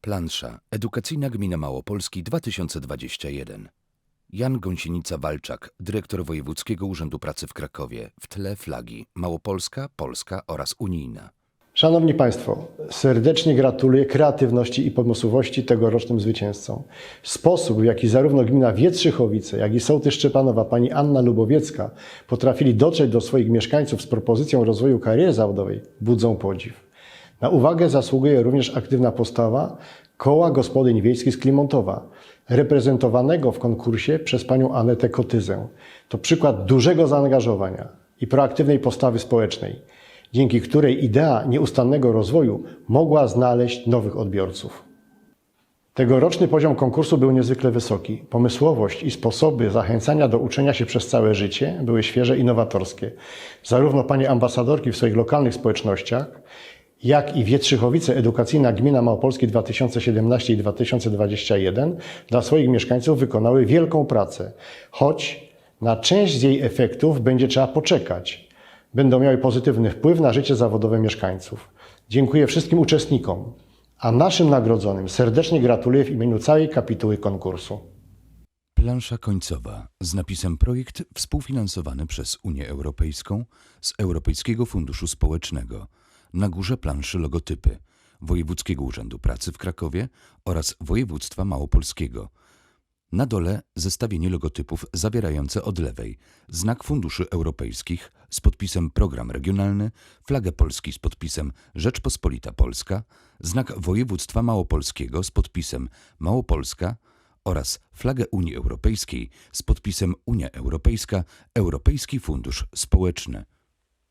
Plansza. Edukacyjna Gmina Małopolski 2021. Jan Gąsienica-Walczak, dyrektor Wojewódzkiego Urzędu Pracy w Krakowie. W tle flagi Małopolska, Polska oraz unijna. Szanowni Państwo, serdecznie gratuluję kreatywności i pomysłowości tegorocznym zwycięzcom. Sposób, w jaki zarówno gmina Wietrzychowice, jak i sołtys Szczepanowa, pani Anna Lubowiecka potrafili dotrzeć do swoich mieszkańców z propozycją rozwoju kariery zawodowej, budzą podziw. Na uwagę zasługuje również aktywna postawa Koła Gospodyń Wiejskich z Klimontowa, reprezentowanego w konkursie przez panią Anetę Kotyzę. To przykład dużego zaangażowania i proaktywnej postawy społecznej, dzięki której idea nieustannego rozwoju mogła znaleźć nowych odbiorców. Tegoroczny poziom konkursu był niezwykle wysoki. Pomysłowość i sposoby zachęcania do uczenia się przez całe życie były świeże i nowatorskie. Zarówno panie ambasadorki w swoich lokalnych społecznościach, jak i Wietrzychowice Edukacyjna Gmina Małopolski 2017 i 2021 dla swoich mieszkańców wykonały wielką pracę, choć na część z jej efektów będzie trzeba poczekać. Będą miały pozytywny wpływ na życie zawodowe mieszkańców. Dziękuję wszystkim uczestnikom, a naszym nagrodzonym serdecznie gratuluję w imieniu całej kapituły konkursu. Plansza końcowa z napisem Projekt współfinansowany przez Unię Europejską z Europejskiego Funduszu Społecznego. Na górze planszy logotypy Wojewódzkiego Urzędu Pracy w Krakowie oraz Województwa Małopolskiego. Na dole zestawienie logotypów zawierające od lewej znak funduszy europejskich z podpisem Program Regionalny, flagę Polski z podpisem Rzeczpospolita Polska, znak województwa małopolskiego z podpisem Małopolska oraz flagę Unii Europejskiej z podpisem Unia Europejska, Europejski Fundusz Społeczny.